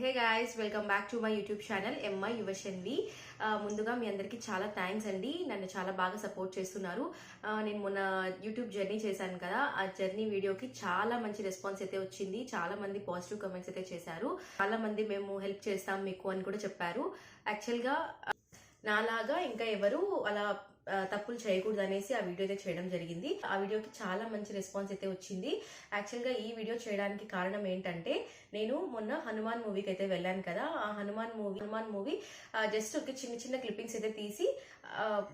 Hey guys welcome back to my YouTube channel MI యువశన్వి ముందుగా మీ అందరికీ చాలా థ్యాంక్స్ అండి. నన్ను చాలా బాగా సపోర్ట్ చేస్తున్నారు. Uh, నేను మొన్న యూట్యూబ్ జర్నీ చేశాను కదా. ఆ జర్నీ వీడియోకి చాలా మంచి రెస్పాన్స్ అయితే వచ్చింది. చాలా మంది పాజిటివ్ కమెంట్స్ అయితే చేశారు. చాలా మంది మేము హెల్ప్ చేస్తాం మీకు అని కూడా చెప్పారు. యాక్చువల్గా uh, నాలాగా ఇంకా ఎవరు అలా తప్పులు చేయకూడదు అనేసి ఆ వీడియో అయితే చేయడం జరిగింది. ఆ వీడియోకి చాలా మంచి రెస్పాన్స్ అయితే వచ్చింది. యాక్చువల్గా ఈ వీడియో చేయడానికి కారణం ఏంటంటే నేను మొన్న హనుమాన్ మూవీకి అయితే వెళ్ళాను కదా ఆ Hanuman movie Hanuman movie just ఒక చిన్న చిన్న క్లిప్పింగ్స్ అయితే తీసి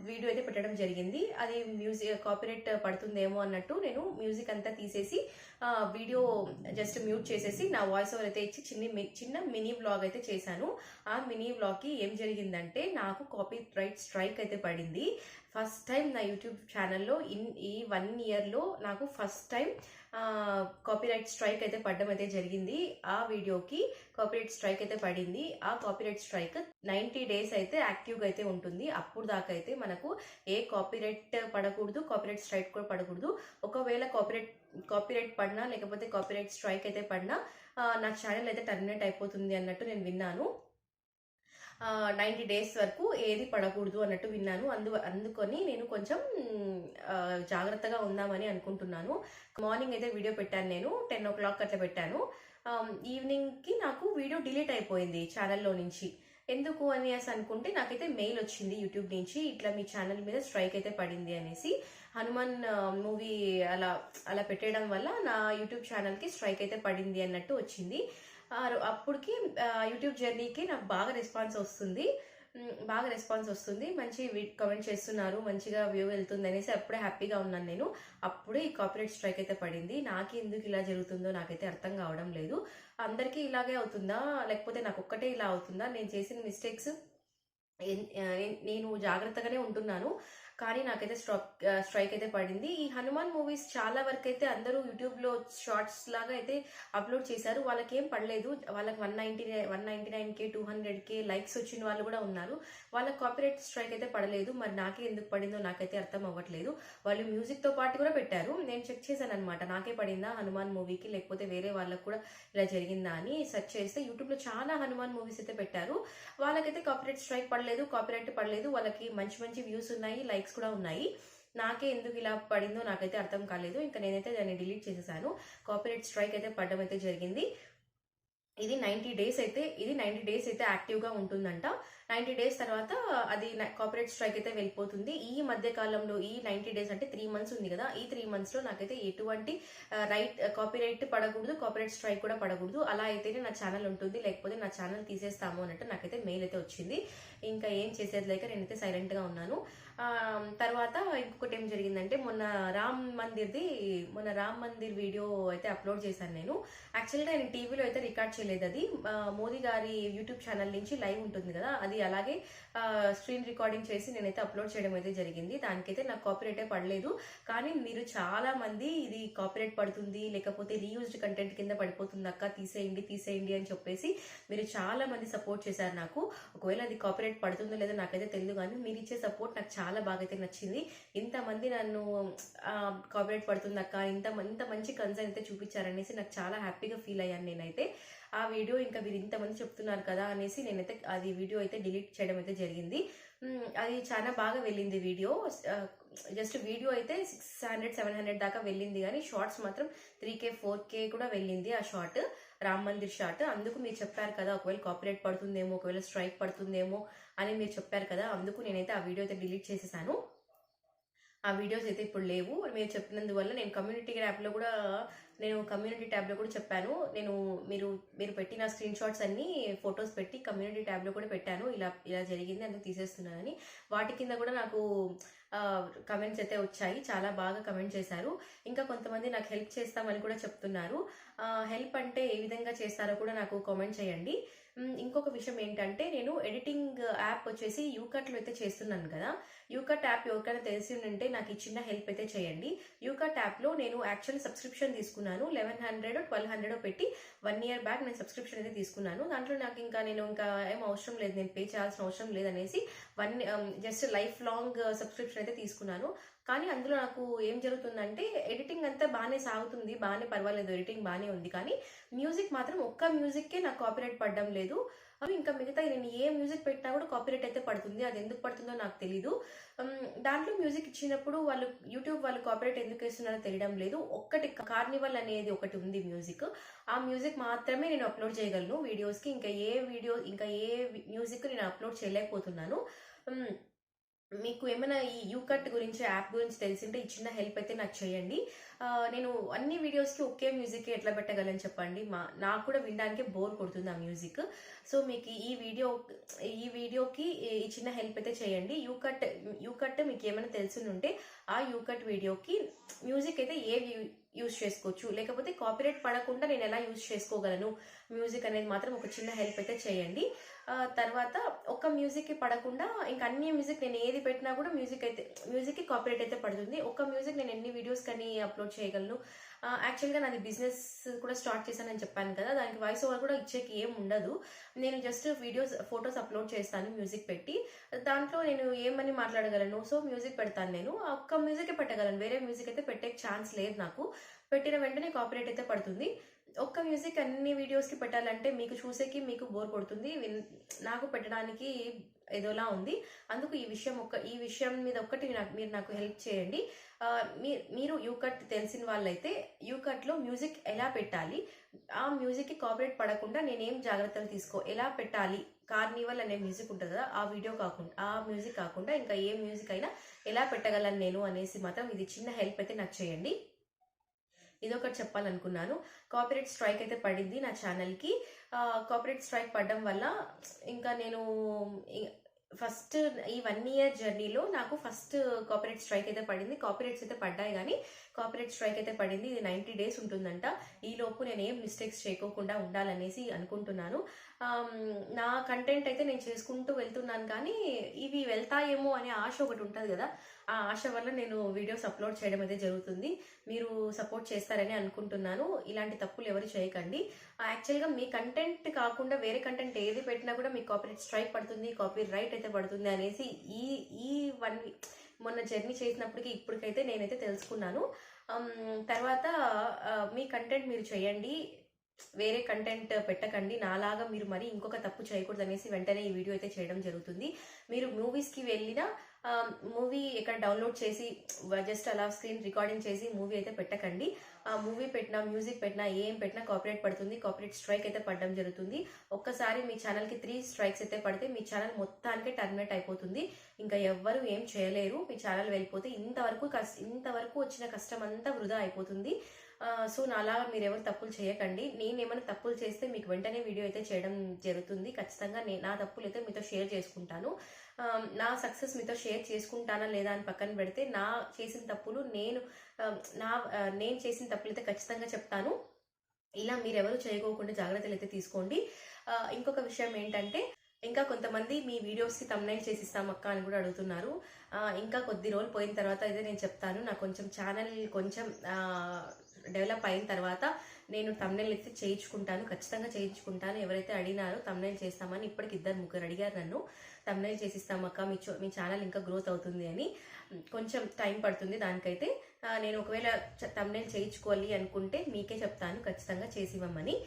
వీడియో అయితే పెట్టడం జరిగింది. అది మ్యూజిక్ కాపీరైట్ పడుతుందేమో అన్నట్టు నేను మ్యూజిక్ అంతా తీసేసి వీడియో జస్ట్ మ్యూట్ చేసేసి నా వాయిస్ ఓవర్ అయితే ఇచ్చి చిన్న చిన్న మినీ బ్లాగ్ అయితే చేశాను. ఆ మినీ బ్లాగ్కి ఏం జరిగిందంటే నాకు కాపీ రైట్ స్ట్రైక్ అయితే పడింది. ఫస్ట్ టైం నా యూట్యూబ్ ఛానల్లో ఇన్ ఈ వన్ ఇయర్లో నాకు ఫస్ట్ టైం కాపీరైట్ స్ట్రైక్ అయితే పడడం అయితే జరిగింది. ఆ వీడియోకి కాపీరైట్ స్ట్రైక్ అయితే పడింది. ఆ కాపీరైట్ స్ట్రైక్ నైంటీ డేస్ అయితే యాక్టివ్గా అయితే ఉంటుంది. అప్పుడు దాకా అయితే మనకు ఏ కాపీరైట్ పడకూడదు కాపీరైట్ స్ట్రైక్ కూడా పడకూడదు. ఒకవేళ కాపీరైట్ కాపీరైట్ పడినా లేకపోతే కాపీరైట్ స్ట్రైక్ అయితే పడినా నా ఛానల్ అయితే టర్మినేట్ అయిపోతుంది అన్నట్టు నేను విన్నాను. నైంటీ డేస్ వరకు ఏది పడకూడదు అన్నట్టు విన్నాను. అందు అందుకొని నేను కొంచెం జాగ్రత్తగా ఉందామని అనుకుంటున్నాను. మార్నింగ్ అయితే వీడియో పెట్టాను నేను టెన్ ఓ క్లాక్ అట్లా పెట్టాను. ఈవినింగ్కి నాకు వీడియో డిలీట్ అయిపోయింది ఛానల్లో నుంచి. ఎందుకు అని అనుకుంటే నాకైతే మెయిల్ వచ్చింది యూట్యూబ్ నుంచి ఇట్లా మీ ఛానల్ మీద స్ట్రైక్ అయితే పడింది అనేసి. హనుమాన్ మూవీ అలా అలా పెట్టేయడం వల్ల నా యూట్యూబ్ ఛానల్కి స్ట్రైక్ అయితే పడింది అన్నట్టు వచ్చింది. అప్పటికి యూట్యూబ్ జర్నీకి నాకు బాగా రెస్పాన్స్ వస్తుంది. బాగా రెస్పాన్స్ వస్తుంది. మంచి కమెంట్ చేస్తున్నారు. మంచిగా వ్యూ వెళ్తుంది అనేసి అప్పుడే హ్యాపీగా ఉన్నాను నేను. అప్పుడే ఈ కాపీరైట్ స్ట్రైక్ అయితే పడింది. నాకు ఎందుకు ఇలా జరుగుతుందో నాకైతే అర్థం కావడం లేదు. అందరికీ ఇలాగే అవుతుందా? లేకపోతే నాకు ఒక్కటే ఇలా అవుతుందా? నేను చేసిన మిస్టేక్స్ నేను జాగ్రత్తగానే ఉంటున్నాను. కానీ నాకైతే స్ట్రాక్ స్ట్రైక్ అయితే పడింది. ఈ హనుమాన్ మూవీస్ చాలా వరకు అయితే అందరూ యూట్యూబ్లో షార్ట్స్ లాగా అయితే అప్లోడ్ చేశారు. వాళ్ళకి ఏం పడలేదు. వాళ్ళకి one ninety one ninety nine K two hundred K likes వచ్చిన వాళ్ళు కూడా ఉన్నారు. వాళ్ళకి కాపీరైట్ స్ట్రైక్ అయితే పడలేదు. మరి నాకే ఎందుకు పడిందో నాకైతే అర్థం అవ్వట్లేదు. వాళ్ళు మ్యూజిక్తో పాటు కూడా పెట్టారు. నేను చెక్ చేశాను అనమాట నాకే పడిందా హనుమాన్ మూవీకి లేకపోతే వేరే వాళ్ళకి కూడా ఇలా జరిగిందా అని సెర్చ్ చేస్తే యూట్యూబ్లో చాలా హనుమాన్ మూవీస్ అయితే పెట్టారు. వాళ్ళకైతే కాపీరైట్ స్ట్రైక్ పడలేదు కాపీరైట్ పడలేదు. వాళ్ళకి మంచి మంచి వ్యూస్ ఉన్నాయి లైక్ లైక్స్ కూడా ఉన్నాయి. నాకే ఎందుకు ఇలా పడిందో నాకైతే అర్థం కాలేదు. ఇంకా నేనైతే దాన్ని డిలీట్ చేసేసాను. కాపీరైట్ స్ట్రైక్ అయితే పడడం అయితే జరిగింది. ఇది నైంటీ డేస్ అయితే ఇది నైంటీ డేస్ అయితే యాక్టివ్గా ఉంటుందంట. నైంటీ డేస్ తర్వాత అది కాపరేట్ స్ట్రైక్ అయితే వెళ్ళిపోతుంది. ఈ మధ్య కాలంలో ఈ నైంటీ డేస్ అంటే త్రీ మంత్స్ ఉంది కదా. ఈ త్రీ మంత్స్లో నాకైతే ఎటువంటి రైట్ కాపీరైట్ పడకూడదు కాపీరైట్ స్ట్రైక్ కూడా పడకూడదు. అలా అయితేనే నా ఛానల్ ఉంటుంది. లేకపోతే నా ఛానల్ తీసేస్తాము అన్నట్టు నాకైతే మెయిల్ అయితే వచ్చింది. ఇంకా ఏం చేసేది లేక నేనైతే సైలెంట్గా ఉన్నాను. తర్వాత ఇంకొకటి ఏం జరిగిందంటే మొన్న రామ్ మందిర్ది మొన్న రామ్ మందిర్ వీడియో అయితే అప్లోడ్ చేశాను నేను. యాక్చువల్గా నేను టీవీలో అయితే రికార్డ్ చేయలేదు అది. మోదీ గారి యూట్యూబ్ ఛానల్ నుంచి లైవ్ ఉంటుంది కదా అది అలాగే స్క్రీన్ రికార్డింగ్ చేసి నేనైతే అప్లోడ్ చేయడం అయితే జరిగింది. దానికైతే నాకు కాపీరైట్ పడలేదు. కానీ మీరు చాలా మంది ఇది కాపీరైట్ పడుతుంది లేకపోతే రీయూజ్డ్ కంటెంట్ కింద పడిపోతుంది. అక్క తీసేయండి తీసేయండి అని చెప్పేసి మీరు చాలా మంది సపోర్ట్ చేశారు నాకు. ఒకవేళ అది కాపీరైట్ పడుతుందో లేదో నాకైతే తెలియదు కానీ మీరు ఇచ్చే సపోర్ట్ నాకు చాలా బాగా అయితే నచ్చింది. ఇంతమంది నన్ను కాపీరైట్ పడుతుంది అక్క ఇంత ఇంత మంచి కన్సర్న్ అయితే చూపించారనేసి నాకు చాలా హ్యాపీగా ఫీల్ అయ్యాను నేనైతే. ఆ వీడియో ఇంకా మీరు ఇంతమంది చెప్తున్నారు కదా అనేసి నేనైతే అది వీడియో అయితే డిలీట్ చేయడం అయితే జరిగింది. అది చాలా బాగా వెళ్ళింది వీడియో. జస్ట్ వీడియో అయితే సిక్స్ హండ్రెడ్ సెవెన్ హండ్రెడ్ దాకా వెళ్ళింది కానీ షార్ట్స్ మాత్రం త్రీ కే ఫోర్ కే కూడా వెళ్ళింది ఆ షార్ట్ రామ్ మందిర్ షార్ట్. అందుకు మీరు చెప్పారు కదా ఒకవేళ కాపీరేట్ పడుతుందేమో ఒకవేళ స్ట్రైక్ పడుతుందేమో అని మీరు చెప్పారు కదా అందుకు నేనైతే ఆ వీడియో అయితే డిలీట్ చేసేసాను. ఆ వీడియోస్ అయితే ఇప్పుడు లేవు. మీరు చెప్పినందువల్ల నేను కమ్యూనిటీ యాప్లో కూడా నేను కమ్యూనిటీ ట్యాబ్లో కూడా చెప్పాను. నేను మీరు మీరు పెట్టిన స్క్రీన్ షాట్స్ అన్ని ఫొటోస్ పెట్టి కమ్యూనిటీ ట్యాబ్లో కూడా పెట్టాను. ఇలా ఇలా జరిగింది అందుకు తీసేస్తున్నానని. వాటి కింద కూడా నాకు కమెంట్స్ అయితే వచ్చాయి. చాలా బాగా కమెంట్ చేశారు. ఇంకా కొంతమంది నాకు హెల్ప్ చేస్తామని కూడా చెప్తున్నారు. హెల్ప్ అంటే ఏ విధంగా చేస్తారో కూడా నాకు కామెంట్ చేయండి. ఇంకొక విషయం ఏంటంటే నేను ఎడిటింగ్ uh, యాప్ వచ్చేసి యూకట్లో అయితే చేస్తున్నాను కదా. యూకట్ యాప్ ఎవరికైనా తెలిసి ఉంటే నాకు ఈ చిన్న హెల్ప్ అయితే చేయండి. యూకట్ యాప్లో నేను యాక్చువల్ సబ్స్క్రిప్షన్ తీసుకున్నాను. లెవెన్ హండ్రెడ్ ట్వెల్వ్ హండ్రెడ్ పెట్టి వన్ ఇయర్ బ్యాక్ నేను సబ్స్క్రిప్షన్ అయితే తీసుకున్నాను. దాంట్లో నాకు ఇంకా నేను ఇంకా ఏం అవసరం లేదు నేను పే చేయాల్సిన అవసరం లేదనేసి one just lifelong subscription అయితే తీసుకున్నాను. కానీ అందులో నాకు ఏం జరుగుతుందంటే ఎడిటింగ్ అంతా బాగానే సాగుతుంది బాగానే పర్వాలేదు ఎడిటింగ్ బాగానే ఉంది. కానీ మ్యూజిక్ మాత్రం ఒక్క మ్యూజిక్కే నాకు కాపీరైట్ పడడం లేదు. అవి ఇంకా మిగతా నేను ఏ మ్యూజిక్ పెట్టినా కూడా కాపీరైట్ అయితే పడుతుంది. అది ఎందుకు పడుతుందో నాకు తెలీదు. దాంట్లో మ్యూజిక్ ఇచ్చినప్పుడు వాళ్ళు యూట్యూబ్ వాళ్ళు కాపీరైట్ ఎందుకు వేస్తున్నారో తెలియడం లేదు. ఒక్కటి కార్నివల్ అనేది ఒకటి ఉంది మ్యూజిక్ ఆ మ్యూజిక్ మాత్రమే నేను అప్లోడ్ చేయగలను. వీడియోస్కి ఇంకా ఏ వీడియో ఇంకా ఏ మ్యూజిక్ నేను అప్లోడ్ చేయలేకపోతున్నాను. మీకు ఏమైనా ఈ యూకట్ గురించి యాప్ గురించి తెలిసింటే ఈ చిన్న హెల్ప్ అయితే నాకు చేయండి. నేను అన్ని వీడియోస్కి ఒకే మ్యూజిక్ ఎట్లా పెట్టగలను చెప్పండి? మా నాకు కూడా వినడానికి బోర్ కొడుతుంది ఆ మ్యూజిక్ సో మీకు ఈ వీడియో ఈ వీడియోకి ఈ చిన్న హెల్ప్ అయితే చేయండి. యూకట్ యూకట్ మీకు ఏమైనా తెలిసి ఉంటే ఆ యూకట్ వీడియోకి మ్యూజిక్ అయితే ఏ యూజ్ చేసుకోవచ్చు. లేకపోతే కాపీరైట్ పడకుండా నేను ఎలా యూజ్ చేసుకోగలను? మ్యూజిక్ అనేది మాత్రం ఒక చిన్న హెల్ప్ అయితే చేయండి. తర్వాత ఒక మ్యూజిక్కి పడకుండా ఇంకా అన్ని మ్యూజిక్ నేను ఏది పెట్టినా కూడా మ్యూజిక్ అయితే మ్యూజిక్కి కాపీరైట్ అయితే పడుతుంది. ఒక మ్యూజిక్ నేను ఎన్ని వీడియోస్ కానీ అప్లోడ్ చేయగలను? యాక్చువల్గా నాది బిజినెస్ కూడా స్టార్ట్ చేశానని చెప్పాను కదా దానికి వాయిస్ ఓవర్ కూడా ఇచ్చేకి ఏం ఉండదు. నేను జస్ట్ వీడియోస్ ఫొటోస్ అప్లోడ్ చేస్తాను మ్యూజిక్ పెట్టి. దాంట్లో నేను ఏమని మాట్లాడగలను? సో మ్యూజిక్ పెడతాను నేను. ఒక్క మ్యూజికే పెట్టగలను. వేరే మ్యూజిక్ అయితే పెట్టే ఛాన్స్ లేదు నాకు. పెట్టిన వెంటనే కాపీరేట్ అయితే పడుతుంది. ఒక్క మ్యూజిక్ అన్ని వీడియోస్కి పెట్టాలంటే మీకు చూసేకి మీకు బోర్ కొడుతుంది. విన్- నాకు పెట్టడానికి ఏదోలా ఉంది. అందుకు ఈ విషయం ఒక్క ఈ విషయం మీద ఒక్కటి నాకు మీరు నాకు హెల్ప్ చేయండి. మీ- మీరు యూకట్ తెలిసిన వాళ్ళైతే యూకట్లో మ్యూజిక్ ఎలా పెట్టాలి? ఆ మ్యూజిక్కి కాపరేట్ పడకుండా నేనేం జాగ్రత్తలు తీసుకో ఎలా పెట్టాలి? కార్నివల్ అనే మ్యూజిక్ ఉంటుంది కదా ఆ వీడియో కాకుండా ఆ మ్యూజిక్ కాకుండా ఇంకా ఏ మ్యూజిక్ అయినా ఎలా పెట్టగలను నేను అనేసి మాత్రం ఇది చిన్న హెల్ప్ అయితే నాకు చేయండి. ఇదొకటి చెప్పాలనుకున్నాను. కాపీరైట్ స్ట్రైక్ అయితే పడింది నా ఛానల్కి. కాపీరైట్ స్ట్రైక్ పడడం వల్ల ఇంకా నేను ఫస్ట్ ఈ వన్ ఇయర్ జర్నీలో నాకు ఫస్ట్ కాపరేట్ స్ట్రైక్ అయితే పడింది. కాపరేట్స్ అయితే పడ్డాయి కానీ కాపరేట్ స్ట్రైక్ అయితే పడింది. ఇది నైంటీ డేస్ ఉంటుందంట. ఈ లోపు నేను ఏం మిస్టేక్స్ చేయకోకుండా ఉండాలనేసి అనుకుంటున్నాను. నా కంటెంట్ అయితే నేను చేసుకుంటూ వెళ్తున్నాను కానీ ఇవి వెళ్తాయేమో అనే ఆశ ఒకటి ఉంటుంది కదా. ఆ ఆశ వల్ల నేను వీడియోస్ అప్లోడ్ చేయడం అయితే జరుగుతుంది. మీరు సపోర్ట్ చేస్తారని అనుకుంటున్నాను. ఇలాంటి తప్పులు ఎవరు చేయకండి. యాక్చువల్గా మీ కంటెంట్ కాకుండా వేరే కంటెంట్ ఏది పెట్టినా కూడా మీకు కాపీరైట్ స్ట్రైక్ పడుతుంది కాపీ రైట్ అయితే పడుతుంది అనేసి ఈ ఈ వన్ మొన్న జర్నీ చేసినప్పటికీ ఇప్పటికైతే నేనైతే తెలుసుకున్నాను. తర్వాత మీ కంటెంట్ మీరు చేయండి. వేరే కంటెంట్ పెట్టకండి. నాలాగా మీరు మరి ఇంకొక తప్పు చేయకూడదు అనేసి వెంటనే ఈ వీడియో అయితే చేయడం జరుగుతుంది. మీరు మూవీస్కి వెళ్ళినా మూవీ ఇక్కడ డౌన్లోడ్ చేసి జస్ట్ అలా స్క్రీన్ రికార్డింగ్ చేసి మూవీ అయితే పెట్టకండి. ఆ మూవీ పెట్టినా మ్యూజిక్ పెట్టినా ఏం పెట్టినా కాపరేట్ పడుతుంది. కాపరేట్ స్ట్రైక్ అయితే పడడం జరుగుతుంది. ఒక్కసారి మీ ఛానల్కి త్రీ స్ట్రైక్స్ అయితే పడితే మీ ఛానల్ మొత్తానికి టర్మినేట్ అయిపోతుంది. ఇంకా ఎవ్వరు ఏం చేయలేరు. మీ ఛానల్ వెళ్ళిపోతే ఇంతవరకు కస్- ఇంతవరకు వచ్చిన కష్టం అంతా వృధా అయిపోతుంది. సో నాలాగా మీరు ఎవరు తప్పులు చేయకండి. నేను ఏమైనా తప్పులు చేస్తే మీకు వెంటనే వీడియో అయితే చేయడం జరుగుతుంది. ఖచ్చితంగా నేను నా తప్పులు అయితే మీతో షేర్ చేసుకుంటాను. నా సక్సెస్ మీతో షేర్ చేసుకుంటానా లేదా అని పక్కన పెడితే నా చేసిన తప్పులు నేను నా నేను చేసిన తప్పులు అయితే ఖచ్చితంగా చెప్తాను. ఇలా మీరెవరు చేయకోకుండా జాగ్రత్తలు అయితే తీసుకోండి. ఇంకొక విషయం ఏంటంటే ఇంకా కొంతమంది మీ వీడియోస్కి తమ్నైల్ చేసిస్తాం అక్క అని కూడా అడుగుతున్నారు. ఇంకా కొద్ది రోజులు పోయిన తర్వాత అయితే నేను చెప్తాను. నాకు కొంచెం ఛానల్ కొంచెం డెవలప్ అయిన తర్వాత నేను తమ్నైల్ అయితే చేయించుకుంటాను ఖచ్చితంగా చేయించుకుంటాను. ఎవరైతే అడిగినారో తమ్నైల్ చేస్తామని ఇప్పటికి ఇద్దరు ముగ్గురు అడిగారు నన్ను. తమ్నైల్ చేసిస్తామక్క మీ చో- మీ ఛానల్ ఇంకా గ్రోత్ అవుతుంది అని. కొంచెం టైం పడుతుంది దానికైతే. నేను ఒకవేళ తమ్నైల్ చేయించుకోవాలి అనుకుంటే మీకే చెప్తాను ఖచ్చితంగా చేసి ఇవ్వమని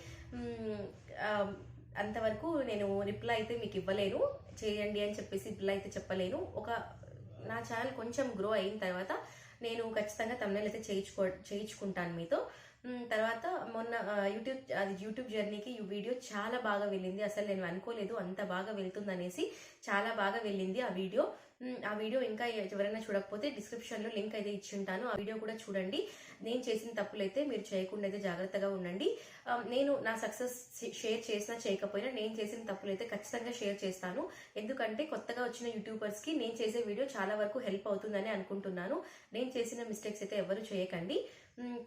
అంతవరకు నేను రిప్లై అయితే మీకు ఇవ్వలేను. చేయండి అని చెప్పేసి రిప్లై అయితే చెప్పలేను. ఒక నా ఛానల్ కొంచెం గ్రో అయిన తర్వాత నేను ఖచ్చితంగా తమిళ అయితే చేయించుకో చేయించుకుంటాను మీతో. తర్వాత మొన్న యూట్యూబ్ అది యూట్యూబ్ జర్నీకి ఈ వీడియో చాలా బాగా వెళ్ళింది. అసలు నేను అనుకోలేదు అంత బాగా వెళ్తుందనేసి చాలా బాగా వెళ్ళింది ఆ వీడియో. ఆ వీడియో ఇంకా ఎవరైనా చూడకపోతే డిస్క్రిప్షన్లో లింక్ అయితే ఇచ్చి ఉంటాను. ఆ వీడియో కూడా చూడండి. నేను చేసిన తప్పులైతే మీరు చేయకుండా అయితే జాగ్రత్తగా ఉండండి. నేను నా సక్సెస్ షేర్ చేసినా చేయకపోయినా నేను చేసిన తప్పులైతే ఖచ్చితంగా షేర్ చేస్తాను. ఎందుకంటే కొత్తగా వచ్చిన యూట్యూబర్స్కి నేను చేసే వీడియో చాలా వరకు హెల్ప్ అవుతుందని అనుకుంటున్నాను. నేను చేసిన మిస్టేక్స్ అయితే ఎవరు చేయకండి.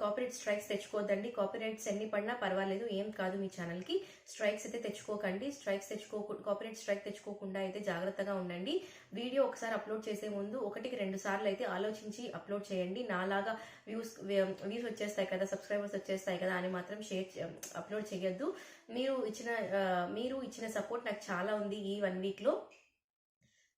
Copyright strikes తెచ్చుకోవద్దండి. కాపీరైట్స్ ఎన్ని పడినా పర్వాలేదు. ఏం కాదు మీ ఛానల్కి. స్ట్రైక్స్ అయితే తెచ్చుకోకండి. స్ట్రైక్స్ తెచ్చుకో కాపీరైట్ స్ట్రైక్ తెచ్చుకోకుండా అయితే జాగ్రత్తగా ఉండండి. వీడియో ఒకసారి అప్లోడ్ చేసే ముందు ఒకటికి రెండు సార్లు అయితే ఆలోచించి అప్లోడ్ చేయండి. నాలాగా వ్యూస్ వ్యూస్ వచ్చేస్తాయి కదా సబ్స్క్రైబర్స్ వచ్చేస్తాయి కదా అని మాత్రం షేర్ అప్లోడ్ చేయొద్దు. మీరు ఇచ్చిన మీరు ఇచ్చిన సపోర్ట్ నాకు చాలా ఉంది ఈ వన్ వీక్లో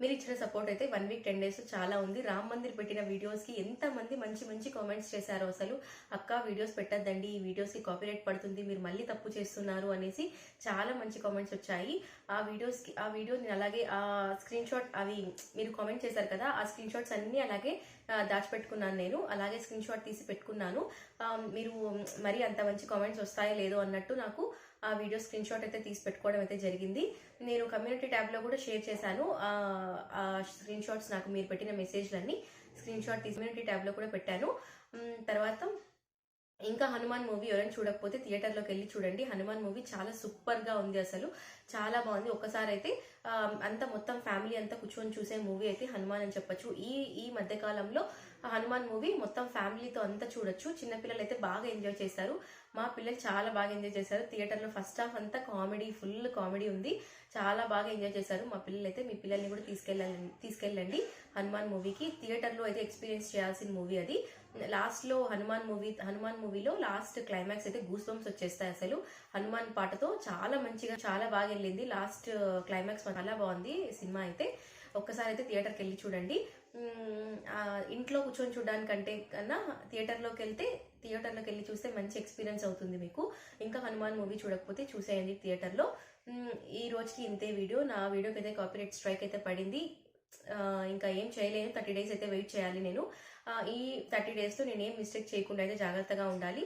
మీరు ఇచ్చిన సపోర్ట్ అయితే వన్ వీక్ టెన్ డేస్ చాలా ఉంది. రామ్ మందిర్ పెట్టిన వీడియోస్కి ఎంతమంది ఎంత మంది మంచి మంచి కామెంట్స్ చేశారో అసలు అక్క వీడియోస్ పెట్టద్దండి. ఈ వీడియోస్కి కాపీరైట్ పడుతుంది. మీరు మళ్ళీ తప్పు చేస్తున్నారు అనేసి చాలా మంచి కామెంట్స్ వచ్చాయి. ఆ వీడియోస్కి ఆ వీడియో నేను అలాగే ఆ స్క్రీన్ షాట్ అవి మీరు కామెంట్ చేశారు కదా ఆ స్క్రీన్ షాట్స్ అన్ని అలాగే దాచిపెట్టుకున్నాను నేను. అలాగే స్క్రీన్ షాట్ తీసి పెట్టుకున్నాను. మీరు మరి అంత మంచి కామెంట్స్ వస్తాయో లేదో అన్నట్టు నాకు ఆ వీడియో స్క్రీన్ షాట్ అయితే తీసి పెట్టుకోవడం అయితే జరిగింది. నేను కమ్యూనిటీ ట్యాబ్లో కూడా షేర్ చేశాను. ఆ, స్క్రీన్ షాట్స్ నాకు మీరు పెట్టిన మెసేజ్లన్నీ స్క్రీన్ షాట్ తీసి కమ్యూనిటీ ట్యాబ్లో కూడా పెట్టాను. తర్వాత ఇంకా హనుమాన్ మూవీ ఎవరైనా చూడకపోతే థియేటర్లోకి వెళ్ళి చూడండి. హనుమాన్ మూవీ చాలా సూపర్గా ఉంది అసలు. చాలా బాగుంది. ఒకసారి అయితే అంత అంతా మొత్తం ఫ్యామిలీ అంతా కూర్చొని చూసే మూవీ అయితే హనుమాన్ అని చెప్పొచ్చు. ఈ ఈ మధ్య కాలంలో హనుమాన్ మూవీ మొత్తం ఫ్యామిలీతో అంతా చూడొచ్చు. చిన్నపిల్లలు అయితే బాగా ఎంజాయ్ చేశారు. మా పిల్లలు చాలా బాగా ఎంజాయ్ చేశారు. థియేటర్లో ఫస్ట్ హాఫ్ అంతా కామెడీ ఫుల్ కామెడీ ఉంది. చాలా బాగా ఎంజాయ్ చేశారు. మా పిల్లలు అయితే మీ పిల్లల్ని కూడా తీసుకెళ్ళాలి తీసుకెళ్ళండి హనుమాన్ మూవీకి. థియేటర్లో అయితే ఎక్స్పీరియన్స్ చేయాల్సిన మూవీ అది. లాస్ట్లో హనుమాన్ మూవీ హనుమాన్ మూవీలో లాస్ట్ క్లైమాక్స్ అయితే గూస్ బంప్స్ వచ్చేస్తాయి అసలు. హనుమాన్ పాటతో చాలా మంచిగా చాలా బాగా వెళ్ళింది. లాస్ట్ క్లైమాక్స్ చాలా బాగుంది సినిమా అయితే. ఒక్కసారి అయితే థియేటర్కి వెళ్ళి చూడండి. ఇంట్లో కూర్చొని చూడడానికంటే కన్నా థియేటర్లోకి వెళ్తే థియేటర్లోకి వెళ్ళి చూస్తే మంచి ఎక్స్పీరియన్స్ అవుతుంది మీకు. ఇంకా హనుమాన్ మూవీ చూడకపోతే చూసేయండి థియేటర్లో. ఈ రోజుకి ఇంతే వీడియో. నా వీడియోకి అయితే కాపీరైట్ స్ట్రైక్ అయితే పడింది. ఇంకా ఏం చేయలేను. థర్టీ డేస్ అయితే వెయిట్ చేయాలి నేను. ఈ థర్టీ డేస్లో నేను ఏం మిస్టేక్ చేయకుండా అయితే జాగ్రత్తగా ఉండాలి.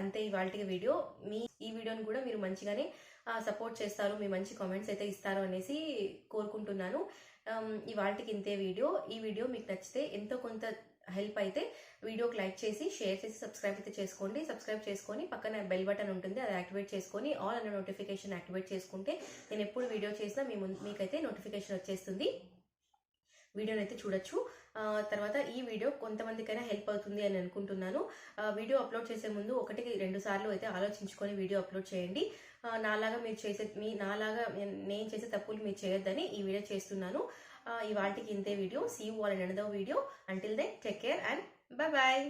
అంతే ఇవాళ వీడియో. మీ ఈ వీడియోని కూడా మీరు మంచిగానే సపోర్ట్ చేస్తారు. మీ మంచి కామెంట్స్ అయితే ఇస్తారు అనేసి కోరుకుంటున్నాను. Um, ఇవాళకి ఇంతే వీడియో. ఈ వీడియో మీకు నచ్చితే ఎంతో కొంత హెల్ప్ అయితే వీడియోకి లైక్ చేసి షేర్ చేసి సబ్స్క్రైబ్ అయితే చేసుకోండి. సబ్స్క్రైబ్ చేసుకొని పక్కన బెల్ బటన్ ఉంటుంది అది యాక్టివేట్ చేసుకొని ఆల్ అనే నోటిఫికేషన్ యాక్టివేట్ చేసుకుంటే నేను ఎప్పుడు వీడియో చేసినా మీ ముందు మీకైతే నోటిఫికేషన్ వచ్చేస్తుంది. వీడియోని అయితే చూడొచ్చు. తర్వాత ఈ వీడియో కొంతమందికైనా హెల్ప్ అవుతుంది అని అనుకుంటున్నాను. వీడియో అప్లోడ్ చేసే ముందు ఒకటికి రెండు సార్లు అయితే ఆలోచించుకొని వీడియో అప్లోడ్ చేయండి. నాలాగా మీరు చేసే మీ నాలాగా నేను- నేను చేసే తప్పులు మీరు చేయొద్దని ఈ వీడియో చేస్తున్నాను. ఈ వాటికి ఇంతే video. See y'all and another video until then take care and bye bye